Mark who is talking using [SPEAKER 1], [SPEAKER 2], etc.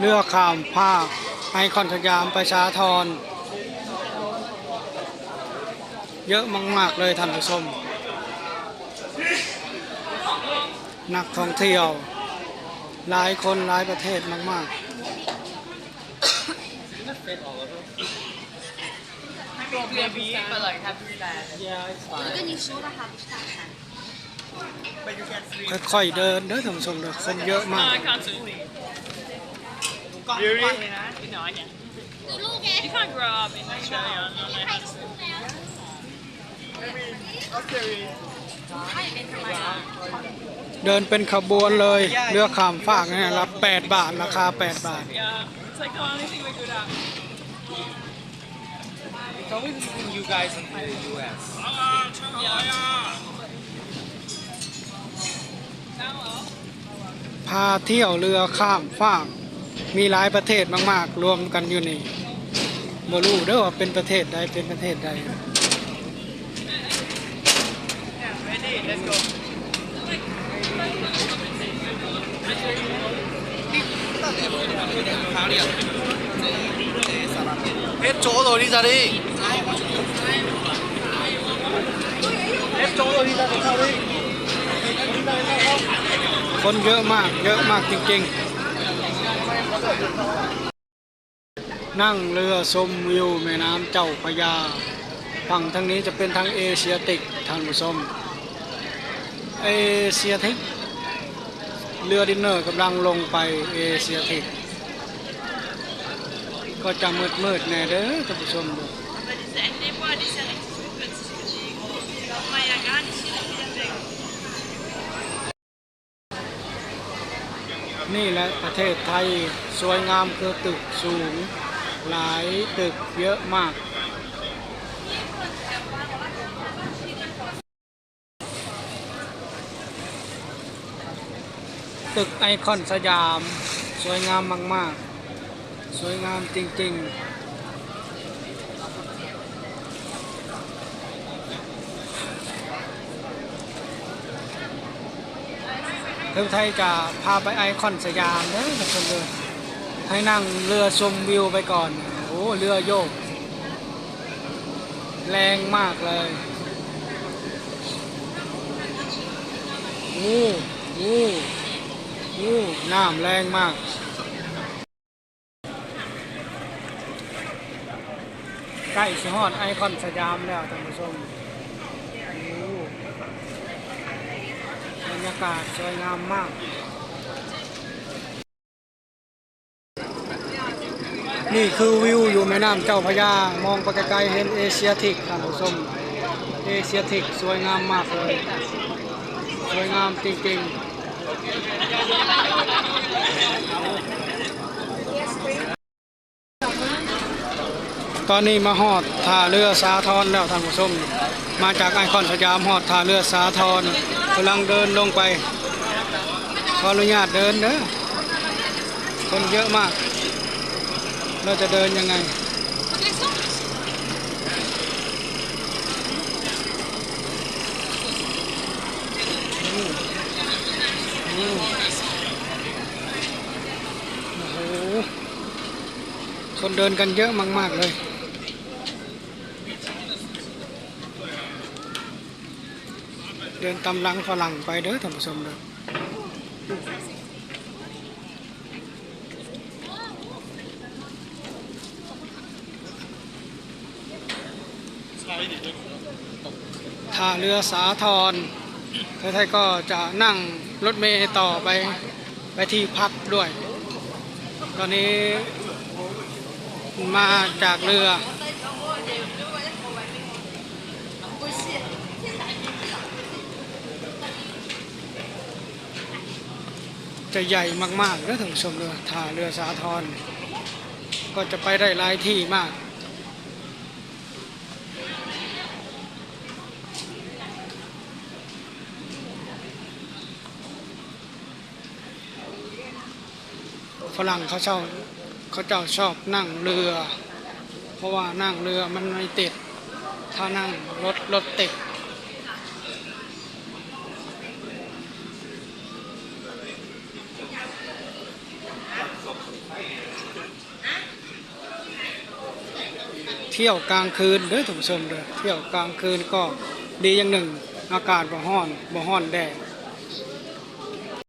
[SPEAKER 1] เลือกข่าวภาคไอคอนสยามประชาธรเยอะมาก ๆ เลยท่านผู้ชม นักท่องเที่ยว หลายคนหลายประเทศมากๆค่อยๆเดินเด้อท่านผู้ชมเด้อคนเยอะมาก
[SPEAKER 2] Really?
[SPEAKER 3] No, I can't.
[SPEAKER 4] ดูลูกไง
[SPEAKER 3] You can't grow up in Australia and not
[SPEAKER 4] ใคร
[SPEAKER 3] like
[SPEAKER 4] ก็พูดแล้ว
[SPEAKER 2] Maybe Australia.
[SPEAKER 1] เดินเป็นขบวนเลยเรือข้ามฟากเนี่ยรับ 8 บาท ราคา 8 บาท
[SPEAKER 3] yeah. It's like the only thing we're good at.
[SPEAKER 2] It's always leaving you guys in the US.
[SPEAKER 3] Yeah.
[SPEAKER 1] พาเที่ยวเรือข้ามฟาก มีหลายประเทศมาก ๆ รวมกันอยู่นี่บรูเด้อว่าเป็นประเทศใดเป็นประเทศใด
[SPEAKER 2] เอฟ chỗ
[SPEAKER 5] rồi đi ra ะดีเอฟโจ้โด đi ra đằng
[SPEAKER 1] คนเยอะมาก เยอะมากจริง ๆ นั่งเรือชมวิวแม่น้ำเจ้าพระยา ฝั่งทางนี้จะเป็นทางเอเชียติกท่านผู้ชมเอเชียติกเรือดินเนอร์กำลังลงไปเอเชียติกก็จะมืดมืดๆแน่เด้อท่านผู้ชมเด้ นี่แหละประเทศไทยสวยงามคือตึกสูง หลายตึกเยอะมาก ตึกไอคอนสยาม สวยงามมาก ๆ สวยงามจริง ๆ เที่ยวไทยจะพาไปไอคอนสยามเด้อทุกคนเลยให้นั่งเรือชมวิวไปก่อน โอ้เรือโยก แรงมากเลยงูงูงูน้ำแรงมากใกล้สิฮอดไอคอนสยามแล้วท่านผู้ชมโอ้ บ รรยากาศสวยงามมาก นี่คือวิวอยู่แม่น้ำเจ้าพระยามองไปไกลๆเห็นเอเชียทิกท่านผู้ชมเอเชียทิกสวยงามมากเลย สวยงามจริงๆตอนนี้มาฮอดท่าเรือสาทรแล้วท่านผู้ชม มาจากไอคอนสยามฮอดท่าเรือสาทร กำลังเดินลงไปขออนุญาตเดินเด้อคนเยอะมาก เราจะเดินยังไงโอ้โหคนเดินกันเยอะมาก ๆ เลย เดินตำหลังฝรั่งไปเด้อท่านผู้ชมเด้อท่าเรือสาทรไทยๆก็จะนั่งรถเมล์ต่อไปไปที่พักด้วย ตอนนี้มาจากเรือ จะใหญ่มากๆนะท่านผู้ชมเรือท่าเรือสาทรก็จะไปได้หลายที่มากฝรั่งเขาชอบเขาเจ้าชอบนั่งเรือ เพราะว่านั่งเรือมันไม่ติด ถ้านั่งรถรถติด ที่ยวกลางคืนเด้อท่านผู้ชมเด้อเที่ยวกลางคืนก็ดีอย่างหนึ่ง อากาศบ่ฮ้อนบ่ฮ้อนแดด